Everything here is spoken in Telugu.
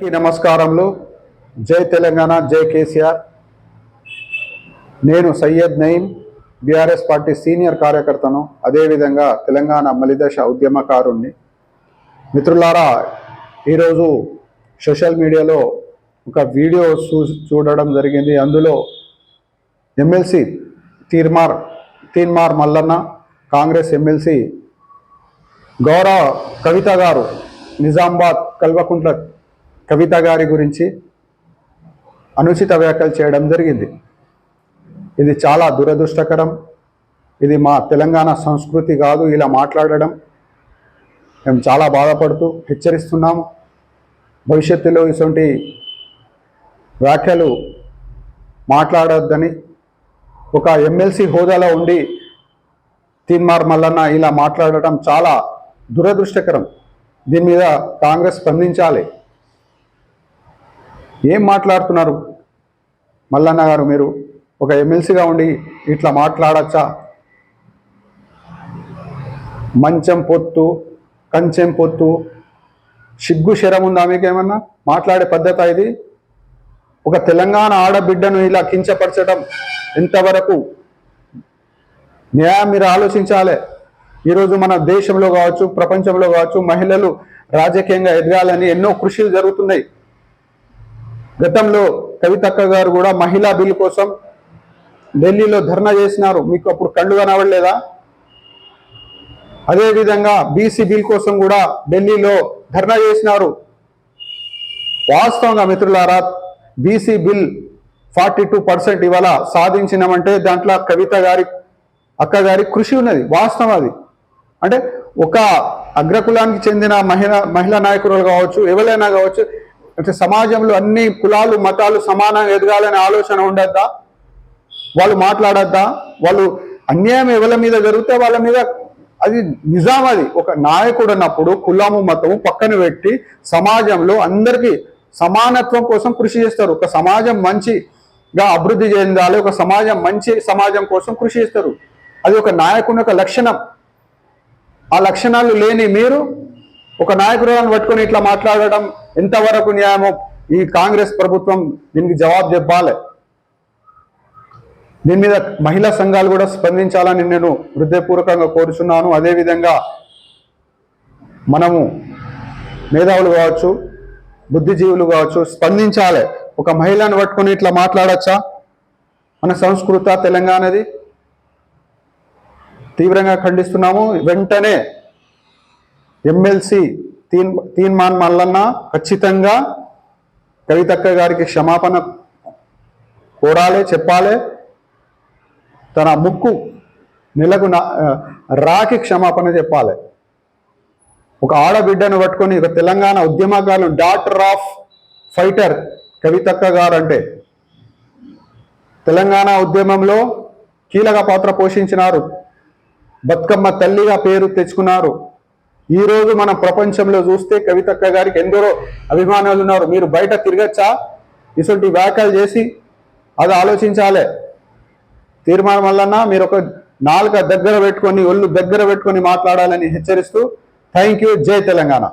నమస్కారంలో నమస్కారములు. జై తెలంగాణ జై కేసీఆర్. నేను Syed Nayeem BRS party senior కార్యకర్తను అదేవిధంగా తెలంగాణ మలిదశ ఉద్యమకారుణ్ణి. మిత్రులారా ఈరోజు సోషల్ మీడియాలో ఒక వీడియో చూ చూడడం జరిగింది. అందులో ఎమ్మెల్సీ తీర్మార్ తీన్మార్ మల్లన్న కాంగ్రెస్ ఎమ్మెల్సీ గౌరవ కవిత గారు నిజామాబాద్ కల్వకుంట్ల కవిత గారి గురించి అనుచిత వ్యాఖ్యలు చేయడం జరిగింది. ఇది చాలా దురదృష్టకరం. ఇది మా తెలంగాణ సంస్కృతి కాదు ఇలా మాట్లాడడం. మేము చాలా బాధపడుతూ హెచ్చరిస్తున్నాము. భవిష్యత్తులో ఇటువంటి వ్యాఖ్యలు మాట్లాడొద్దని. ఒక ఎమ్మెల్సీ హోదాలో ఉండి తీన్మార్ మల్లన్న ఇలా మాట్లాడటం చాలా దురదృష్టకరం. దీని మీద కాంగ్రెస్ స్పందించాలి. ఏం మాట్లాడుతున్నారు? మల్లన్న గారు మీరు ఒక ఎమ్మెల్సీగా ఉండి ఇట్లా మాట్లాడచ్చా? మంచం పొత్తు కంచెం పొత్తు సిగ్గు శరం ఉందా మీకేమన్నా? మాట్లాడే పద్ధత ఇది? ఒక తెలంగాణ ఆడబిడ్డను ఇలా కించపరచడం ఎంతవరకు న్యాయం? మీరు ఆలోచించాలి. ఈరోజు మన దేశంలో కావచ్చు ప్రపంచంలో కావచ్చు మహిళలు రాజకీయంగా ఎదగాలని ఎన్నో కృషులు జరుగుతున్నాయి. గతంలో కవితక్క గారు కూడా మహిళా బిల్ కోసం ఢిల్లీలో ధర్నా చేసినారు. మీకు అప్పుడు కళ్ళు కనబడలేదా? అదేవిధంగా బీసీ బిల్ కోసం కూడా ఢిల్లీలో ధర్నా చేసినారు. వాస్తవంగా మిత్రులారా BC bill forty two percent ఇవాళ సాధించినామంటే దాంట్లో కవిత గారి అక్క గారి కృషి ఉన్నది. వాస్తవం అది. అంటే ఒక అగ్రకులానికి చెందిన మహిళ మహిళా నాయకురాలు కావచ్చు ఎవరైనా కావచ్చు అంటే సమాజంలో అన్ని కులాలు మతాలు సమానంగా ఎదగాలనే ఆలోచన ఉండద్దా? వాళ్ళు మాట్లాడద్దా? వాళ్ళు అన్యాయం ఎవరి మీద జరిగితే వాళ్ళ మీద అది నిజాం అది. ఒక నాయకుడు అన్నప్పుడు కులము మతము పక్కన పెట్టి సమాజంలో అందరికీ సమానత్వం కోసం కృషి చేస్తారు. ఒక సమాజం మంచిగా అభివృద్ధి చెందాలి ఒక సమాజం మంచి సమాజం కోసం కృషి చేస్తారు. అది ఒక నాయకుని యొక్క లక్షణం. ఆ లక్షణాలు లేని మీరు ఒక నాయకురాలను పట్టుకొని ఇట్లా మాట్లాడడం ఎంతవరకు న్యాయమో ఈ కాంగ్రెస్ ప్రభుత్వం దీనికి జవాబు చెప్పాలి. దీని మీద మహిళా సంఘాలు కూడా స్పందించాలని నేను హృదయపూర్వకంగా కోరుచున్నాను. అదేవిధంగా మనము మేధావులు కావచ్చు బుద్ధిజీవులు కావచ్చు స్పందించాలి. ఒక మహిళను పట్టుకొని ఇట్లా మాట్లాడచ్చా? మన సంస్కృత తెలంగాణది తీవ్రంగా ఖండిస్తున్నాము. వెంటనే ఎమ్మెల్సీ తీన్ తీన్మాన్ మల్లన్న ఖచ్చితంగా కవితక్క గారికి క్షమాపణ కోరాలి చెప్పాలి. తన ముక్కు నెలకు రాకి క్షమాపణ చెప్పాలి. ఒక ఆడబిడ్డను పట్టుకొని ఒక తెలంగాణ ఉద్యమకారులు డాక్టర్ ఆఫ్ ఫైటర్ కవితక్క గారు అంటే తెలంగాణ ఉద్యమంలో కీలక పాత్ర పోషించినారు. బతుకమ్మ తల్లిగా పేరు తెచ్చుకున్నారు. ఈ రోజు మన ప్రపంచంలో చూస్తే కవితక్క గారికి ఎందరో అభిమానులు ఉన్నారు. మీరు బయట తిరగచ్చా? ఇటువంటి వ్యాఖ్యలు చేసి అది ఆలోచించాలి. తీర్మానం వలన మీరు ఒక నాలుక దగ్గర పెట్టుకొని ఒళ్ళు దగ్గర పెట్టుకొని మాట్లాడాలని హెచ్చరిస్తూ థ్యాంక్ యూ జై తెలంగాణ.